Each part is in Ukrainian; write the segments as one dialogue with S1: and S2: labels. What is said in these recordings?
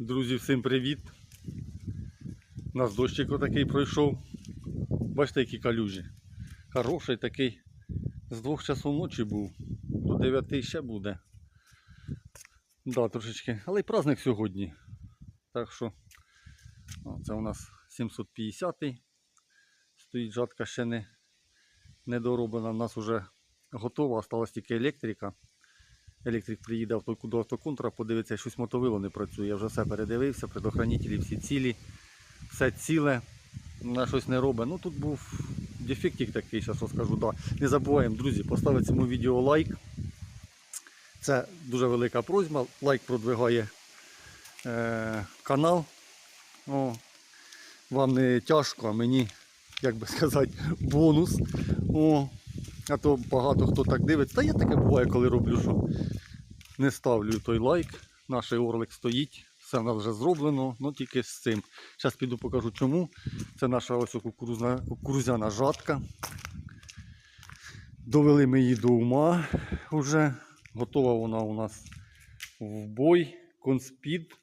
S1: Друзі, всім привіт. У нас дощик отакий пройшов. Бачите, які калюжі. Хороший такий. З двох часу ночі був. До 9 ще буде. Да, трошечки. Але й праздник сьогодні. Так що це у нас 750-й. Стоїть жатка ще не, не дороблена. У нас вже готова, осталась тільки електрика. Електрик приїде до автоконтура, подивиться, щось мотовило не працює. Я вже все передивився, предохранителі всі цілі, все ціле, на щось не робить. Ну тут був дефектик такий, зараз розкажу. Да. Не забуваємо, друзі, поставити цьому відео лайк. Це дуже велика просьба. Лайк продвигає е, канал. О, вам не тяжко, а мені, як би сказати, бонус. О, а то багато хто так дивиться. Та я таке буває, коли роблю, що не ставлю той лайк. Наш орлик стоїть. Все в нас вже зроблено, ну тільки з цим. Зараз піду покажу чому. Це наша ось кукурузна, кукурузяна жатка. Довели ми її до ума вже. Готова вона у нас в бой. Конспід.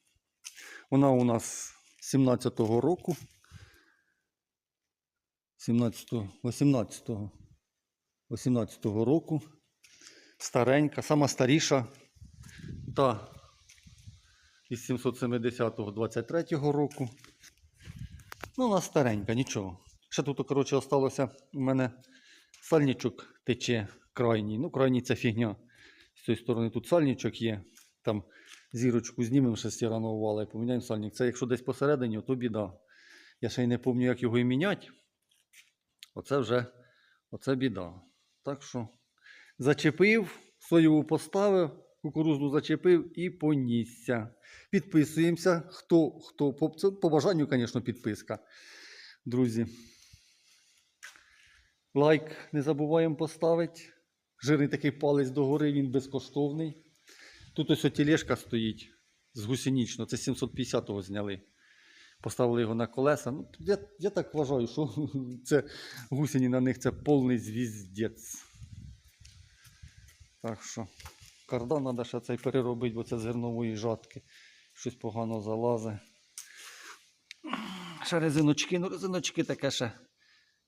S1: Вона у нас 17-го року. 17-го, 18-го. 18-го року. Старенька, сама старіша. Та із 770-го 23-го року. Ну, вона старенька, нічого. Ще тут, коротше, осталося у мене сальничок тече крайній. Ну, крайній це фігня. З цієї сторони тут сальничок є. Там зірочку знімемо, ще стіранували і поміняємо сальник. Це якщо десь посередині, то біда. Я ще й не пам'ятаю, як його і міняти. Оце вже оце біда. Так що зачепив, соєву поставив, кукурузну зачепив і понісся. Підписуємося. Хто, хто по, по бажанню, звісно, підписка. Друзі. Лайк не забуваємо поставити. Жирний такий палець догори, він безкоштовний. Тут ось тележка стоїть з гусенічно, це 750-го зняли. Поставили його на колеса. Ну, я, я так вважаю, що це гусені на них це повний звіздець. Так що кардан треба ще цей переробити, бо це зернової жатки. Щось погано залазить. Ще резиночки, ну резиночки таке ще.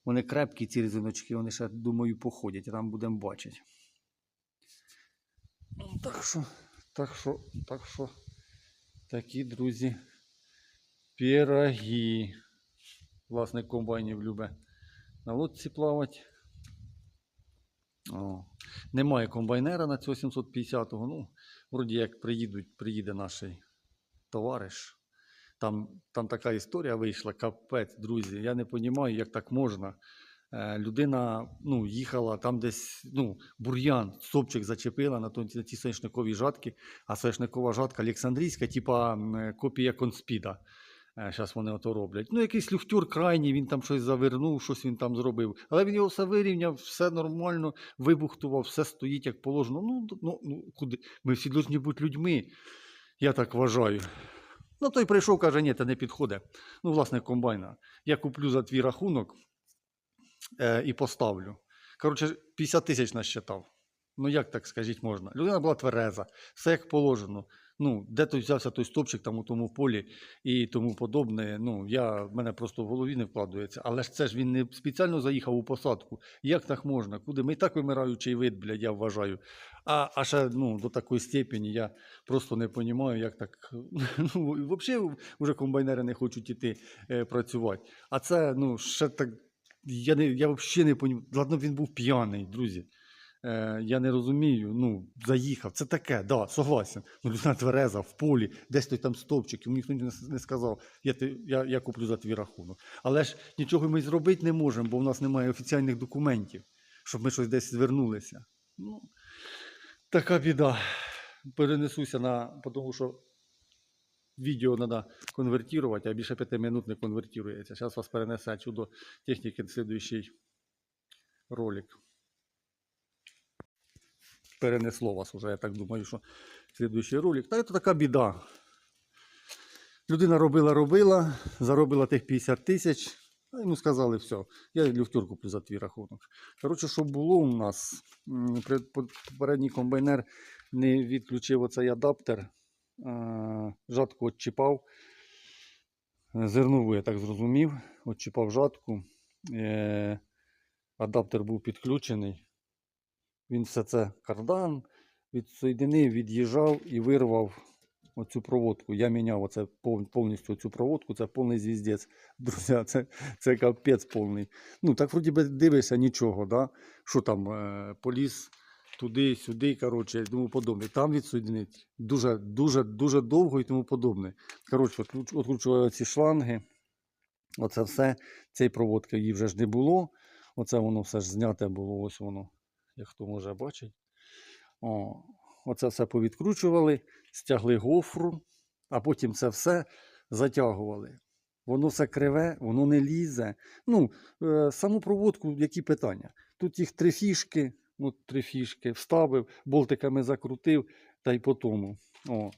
S1: Вони крепкі, ці резиночки, вони ще, думаю, походять, там будемо бачити. Так що, так що, так що, такі, друзі, пироги. Власник комбайнів любить на лодці плавати. О. Немає комбайнера на цього 750-го. Ну, вроді як приїдуть, приїде наш товариш. Там, там така історія вийшла, капець, друзі. Я не розумію, як так можна. Е, людина ну, їхала там десь ну, бур'ян, стопчик зачепила на, на ті соняшникові жатки, а соняшникова жатка Олександрійська, типа копія конспіда. Зараз вони ото роблять. Ну, якийсь люхтюр крайній, він там щось завернув, щось він там зробив. Але він його все вирівняв, все нормально, вибухтував, все стоїть як положено. Ну, ну, ну куди? Ми всі повинні бути людьми. Я так вважаю. Ну, той прийшов, каже, ні, це не підходить. Ну, власне, комбайна. Я куплю за твій рахунок е, і поставлю. Коротше, 50 тисяч насчитав. Ну, як так скажіть можна? Людина була твереза, все як положено. Ну, де той взявся той стопчик там у тому полі і тому подобне. Ну, я, в мене просто в голові не вкладається. Але ж це ж він не спеціально заїхав у посадку. Як так можна? Куди? Ми і так вимираючий вид, блядь, я вважаю. А, а ще ну, до такої степені я просто не розумію, як так. Ну, взагалі вже комбайнери не хочуть іти е, працювати. А це, ну, ще так. Я, не, я взагалі не розумію. Ладно, він був п'яний, друзі. Е, я не розумію, ну, заїхав. Це таке, да, согласен. Ну, людина твереза, в полі, десь той там стовпчик, йому ніхто не, сказав, я, ти- я, я куплю за твій рахунок. Але ж нічого ми зробити не можемо, бо в нас немає офіційних документів, щоб ми щось десь звернулися. Ну, така біда. Перенесуся на, тому що відео треба конвертувати, а більше п'яти минут не конвертується. Зараз вас перенесе чудо техніки в слідуючий ролик. Перенесло вас уже, я так думаю, що слідуючий ролик. Та це така біда. Людина робила, робила, заробила тих 50 тисяч, а йому сказали, все, я люфтюр куплю за твій рахунок. Коротше, що було у нас, попередній комбайнер не відключив оцей адаптер жатку отчіпав. Е, Зернову, я так зрозумів, отчіпав жатку. Е, адаптер був підключений. Він все це кардан відсоєдинив, від'їжджав і вирвав оцю проводку. Я міняв оце повністю цю проводку, це повний звіздець. Друзі, це, це капець повний. Ну, так вроді би дивишся нічого, да? що там е, поліз туди, сюди, коротше, і тому подобне. Там відсоєдинить дуже, дуже, дуже довго і тому подобне. Коротше, откручував ці шланги. Оце все. Цієї проводки її вже ж не було. Оце воно все ж зняте було, ось воно, як хто може бачить. О, оце все повідкручували, стягли гофру, а потім це все затягували. Воно все криве, воно не лізе. Ну, е, саму проводку, які питання? Тут їх три фішки, ну, три фішки, вставив, болтиками закрутив та й по тому. О.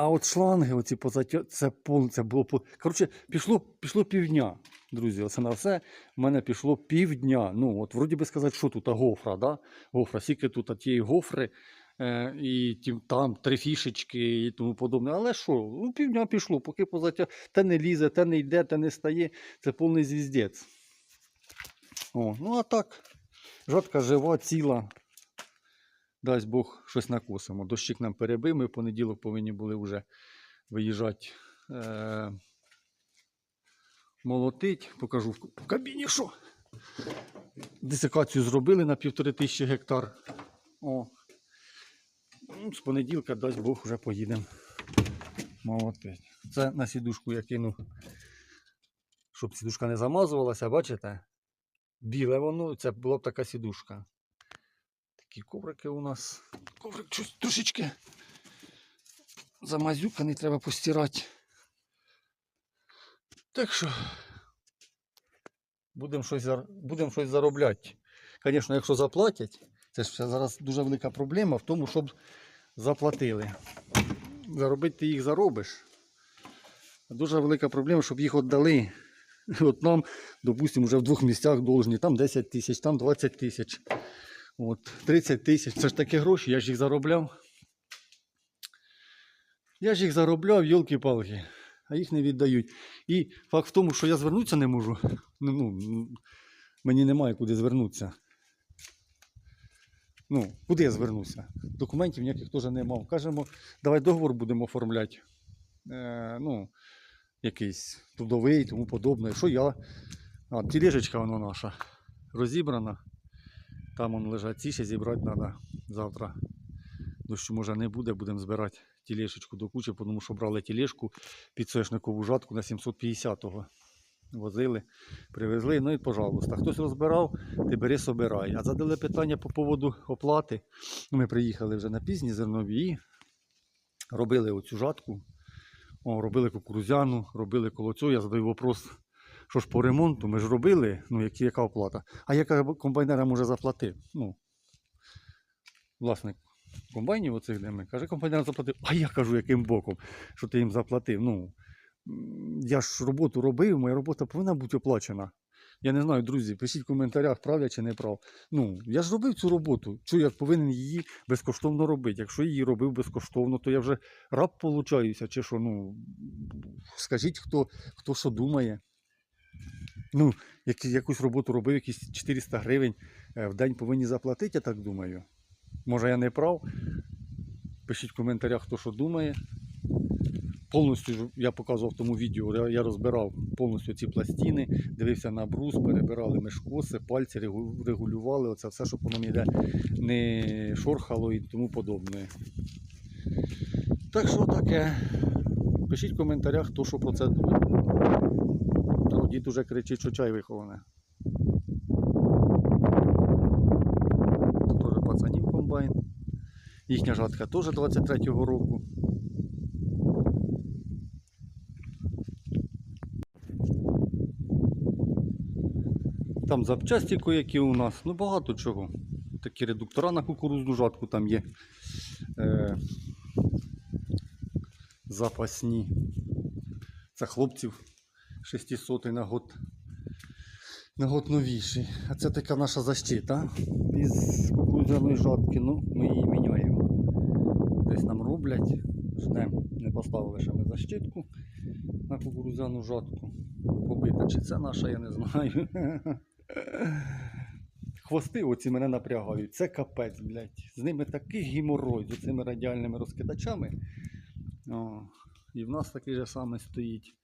S1: А от шланги, оці позатя... це повністю було. по- Коротше, пішло, пішло півдня, друзі. Оце на все в мене пішло півдня. Ну, от вроді би сказати, що тут а гофра, да? Гофра, скільки тут а тієї гофри, е, і тім, там три фішечки і тому подобне. Але що, ну, півдня пішло, поки позатя... те не лізе, те не йде, те не стає. Це повний звіздець. О, ну а так, жатка жива, ціла. Дасть Бог щось накосимо. Дощик нам перебив, ми в понеділок повинні були вже виїжджати. Е- молотить. Покажу в кабіні, що. Десикацію зробили на півтори тисячі гектар. О. Ну, з понеділка, дасть Бог, вже поїдемо. Молотить. Це на сідушку я кинув, щоб сідушка не замазувалася, бачите? Біле воно, це була б така сідушка. Такі коврики у нас. Коврик трошечки замазюканий, треба постирати. Так що будемо щось, будем щось заробляти. Звісно, якщо заплатять, це ж зараз дуже велика проблема в тому, щоб заплатили. Заробити ти їх заробиш. Дуже велика проблема, щоб їх віддали. От нам, допустимо, вже в двох місцях должні, там 10 тисяч, там 20 тисяч. От, 30 тисяч. Це ж такі гроші, я ж їх заробляв. Я ж їх заробляв, йолки-палки, а їх не віддають. І факт в тому, що я звернутися не можу. Ну, ну, мені немає куди звернутися. Ну, куди я звернуся? Документів ніяких теж не мав. Кажемо, давай договор будемо оформляти. Е, ну, якийсь трудовий, тому подобне. Що я? А, тілежечка вона наша розібрана. Там он лежать ці ще зібрати треба завтра. Дощу може не буде, будемо збирати тілешечку до кучі, тому що брали тілешку під соняшникову жатку на 750-го. Возили, привезли, ну і пожалуйста. Хтось розбирав, ти бери, собирай. А задали питання по поводу оплати. Ми приїхали вже на пізні зернові, робили оцю жатку, о, робили кукурузяну, робили коло цього. Я задаю вопрос, що ж по ремонту, ми ж робили, ну які, яка оплата? А яка комбайнера може заплатив? Ну, власник комбайнів оцих де ми, каже, комбайнер заплатив. А я кажу, яким боком, що ти їм заплатив. Ну, я ж роботу робив, моя робота повинна бути оплачена. Я не знаю, друзі, пишіть в коментарях, прав я чи не прав. Ну, я ж робив цю роботу. Чого я повинен її безкоштовно робити? Якщо її робив безкоштовно, то я вже раб получаюся, чи що, ну, скажіть, хто, хто що думає. Ну, як, якусь роботу робив, якісь 400 гривень е, в день повинні заплатити, я так думаю. Може я не прав. Пишіть в коментарях, хто що думає. Повністю я показував в тому відео, я- розбирав повністю ці пластини, дивився на брус, перебирали мешкоси, пальці регулювали, оце все, щоб воно ніде не шорхало і тому подобне. Так що таке. Пишіть в коментарях, хто що про це думає. Дід уже кричить, що чай виховане. Тут теж пацанів комбайн. Їхня жатка теж 23-го року. Там запчасті які у нас, ну багато чого. Такі редуктора на кукурузну жатку там є. Е, запасні. Це хлопців 600 на год. На год новіший. А це така наша защита із кукурудзяної жатки. Ну, ми її міняємо. Десь нам роблять. Ждемо, не поставили ще ми защитку на кукурудзяну жатку. Побита, чи це наша, я не знаю. Хвости оці мене напрягають. Це капець, блядь. З ними такий геморрой, з цими радіальними розкидачами. О, і в нас такий же самий стоїть.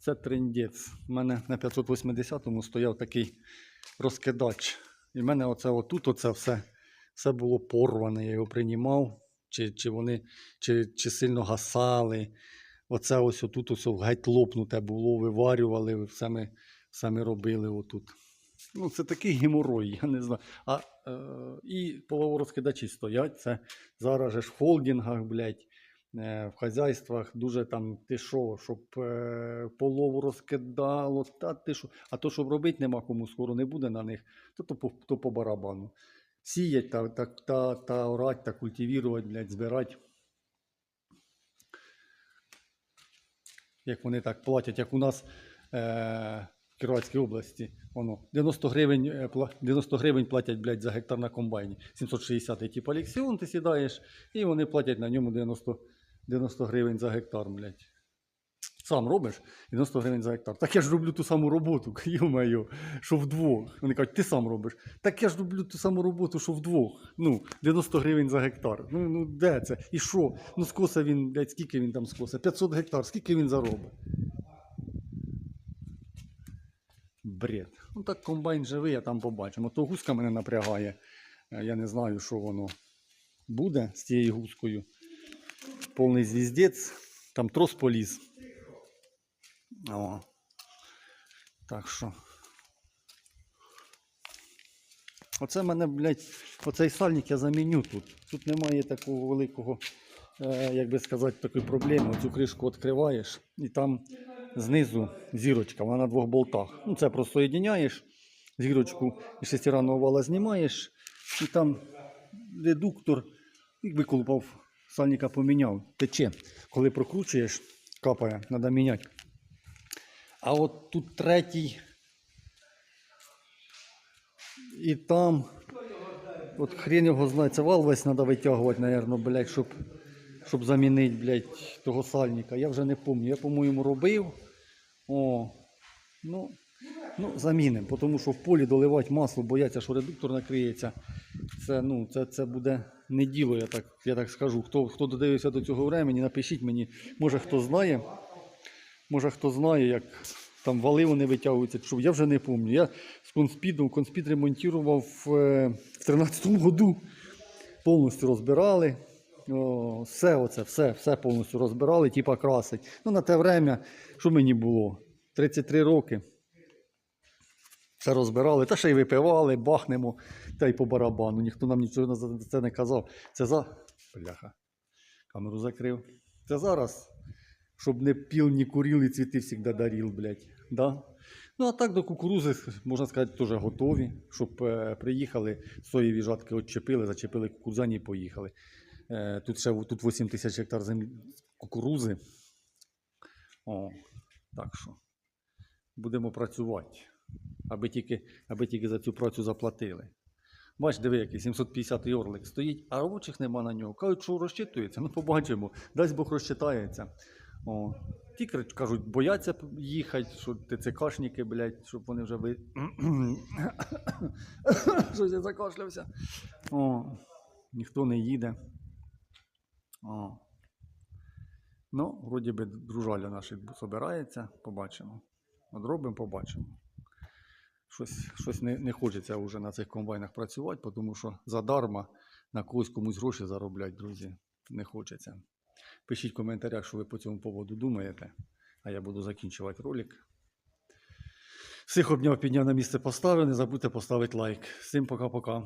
S1: Це трендець. У мене на 580-му стояв такий розкидач. І в мене оце отут оце все, все було порване. Я його приймав, чи, чи вони чи, чи сильно гасали. Оце ось отут ось геть лопнуте було, виварювали, все ми, все ми робили отут. Ну, це такий геморой, я не знаю. А, е, і половорозкидачі стоять. Це зараз же ж в холдингах, блядь, в хазяйствах дуже там ти що, щоб е, полову розкидало, та ти що. А то, щоб робити нема кому скоро не буде на них, то, то, по, то по барабану. Сіять та, та, та, та орать, та культивувати, блядь, збирати. Як вони так платять, як у нас е, в Кіровській області, воно 90 гривень, е, 90 гривень платять блядь, за гектар на комбайні. 760 типу Алексіон, ти сідаєш, і вони платять на ньому 90, 90 гривень за гектар, блядь. Сам робиш 90 гривень за гектар. Так я ж роблю ту саму роботу, йо-моє, що вдвох. Вони кажуть, ти сам робиш. Так я ж роблю ту саму роботу, що вдвох. Ну, 90 гривень за гектар. Ну, ну де це? І що? Ну, скоса він, блядь, скільки він там скоса? 500 гектар, скільки він заробить? Бред. Ну так комбайн живий, а там побачимо. То гуска мене напрягає. Е, Я не знаю, що воно буде з цією гускою. Повний звіздець, там трос поліз. О. Так що. Оце мене, блядь, оцей сальник я заміню тут. Тут немає такого великого, е, як би сказати, такої проблеми. Цю кришку відкриваєш і там знизу зірочка, вона на двох болтах. Ну, це просто соєдиняєш, зірочку із шестиранного вала знімаєш, і там редуктор, і виколупав, сальника поміняв, тече. Коли прокручуєш, капає, треба міняти. А от тут третій. І там. От хрен його знає, це вал весь треба витягувати, напевно, блядь, щоб, щоб замінити, блядь, того сальника. Я вже не пам'ятаю. Я, по-моєму, робив. О, ну, ну замінимо, тому що в полі доливати масло, бояться, що редуктор накриється. Це, ну, це, це буде не діло, я так, я так скажу. Хто, хто додивився до цього времени, напишіть мені, може хто знає. Може хто знає, як там вали вони витягуються, що, я вже не пам'ятаю. Я з конспідом, конспід ремонтував е, в 13-му году. Повністю розбирали. О, все оце, все, все повністю розбирали, типа красить. Ну, на те время, що мені було? 33 роки. Все розбирали, та ще й випивали, бахнемо, та й по барабану. Ніхто нам нічого за це не казав. Це за. Бляха. Камеру закрив. Це зараз щоб не піл, не курил і цвіти завжди дарил, блядь. Да? Ну, а так до кукурузи, можна сказати, теж готові, щоб е, приїхали, соєві жатки відчепили, зачепили кукурудзані і поїхали. Е, тут ще тут 8 тисяч гектар землі кукурузи. О, так що будемо працювати, аби тільки, аби тільки за цю працю заплатили. Бач, диви, який 750 орлик стоїть, а робочих нема на нього. Кажуть, що розчитується. Ну, побачимо. Дасть Бог розчитається. О. Ті кажуть, бояться їхати, що ТЦКшники, блядь, щоб вони вже ви. Щось я закашлявся. О. Ніхто не їде. О. Ну, вроді би, дружаля наші збирається, побачимо. От робимо, побачимо. Щось, щось не, не хочеться вже на цих комбайнах працювати, тому що задарма на когось комусь гроші заробляти, друзі, не хочеться. Пишіть в коментарях, що ви по цьому поводу думаєте, а я буду закінчувати ролик. Всіх обняв, підняв на місце поставив. Не забудьте поставити лайк. Всім пока-пока.